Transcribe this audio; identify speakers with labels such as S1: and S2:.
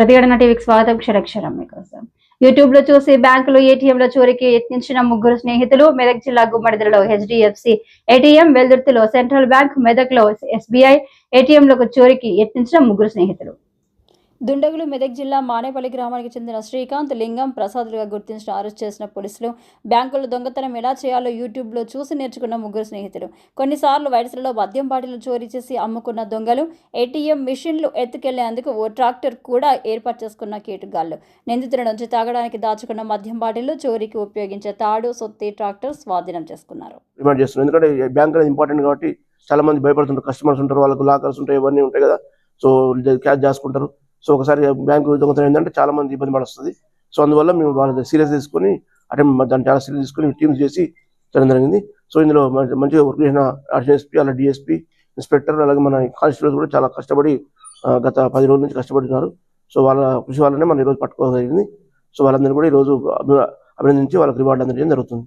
S1: ప్రతిఘటన టీవీకి స్వాగతం క్షరక్షరం మీకోసం. యూట్యూబ్లో చూసి బ్యాంకులు ఏటీఎంల చోరీకి యత్నించిన ముగ్గురు స్నేహితులు మెదక్ జిల్లా గుమ్మడిదలలో హెచ్డిఎఫ్సి ఏటీఎం వెల్దుర్తిలో సెంట్రల్ బ్యాంక్ మెదక్లో ఎస్బీఐ ఏటీఎంలకు చోరీకి యత్నించిన ముగ్గురు స్నేహితులు.
S2: దుండగులు మెదక్ జిల్లా మానేపల్లి గ్రామానికి చెందిన శ్రీకాంత్ లింగం ప్రసాదులుగా గుర్తించిన అరెస్ట్ చేసిన పోలీసులు బ్యాంకుల దొంగతనం ఎలా చేయాలో యూట్యూబ్లో చూసి నేర్చుకున్న ముగ్గురు స్నేహితులు. కొన్నిసార్లు వైరస్లలో మద్యం బాటిలు చోరీ చేసి అమ్ముకున్న దొంగలు ఏటీఎం మిషన్లు ఎత్తుకెళ్ళేందుకు ఓ ట్రాక్టర్ కూడా ఏర్పాటు చేసుకున్న కేటుగాళ్ళు. నిందితుల నుంచి తాగడానికి దాచుకున్న మద్యం బాటిల్ చోరీకి ఉపయోగించే తాడు సొత్తి ట్రాక్టర్ స్వాధీనం చేసుకున్నారు.
S3: ఎందుకంటే బ్యాంక్ అనేది ఇంపార్టెంట్ కాబట్టి చాలా మంది భయపడుతుంటారు. కస్టమర్స్ ఉంటారు వాళ్ళకు లాకర్స్ ఉంటాయి ఇవన్నీ ఉంటాయి కదా. సో క్యాష్ చేసుకుంటారు సో ఒకసారి బ్యాంకు దొంగతనం ఏంటంటే చాలా మంది ఇబ్బంది పడుతుంది సో అందువల్ల మేము వాళ్ళ సీరియస్ తీసుకొని అంటే దాన్ని చాలా సీరియస్ తీసుకొని టీమ్స్ చేసి చేయడం జరిగింది. సో ఇందులో మంచిగా వర్క్ చేసిన ఎస్పీ అలా డిఎస్పీ ఇన్స్పెక్టర్ అలాగే మన కానిస్టేబుల్స్ కూడా చాలా కష్టపడి గత పది రోజుల నుంచి కష్టపడుతున్నారు. సో వాళ్ళ కృషి వల్లనే మనం ఈరోజు పట్టుకోవడం జరిగింది. సో వాళ్ళందరినీ కూడా ఈరోజు అభి- అభినందించి వాళ్ళకి రివార్డు అందజేయడం జరుగుతుంది.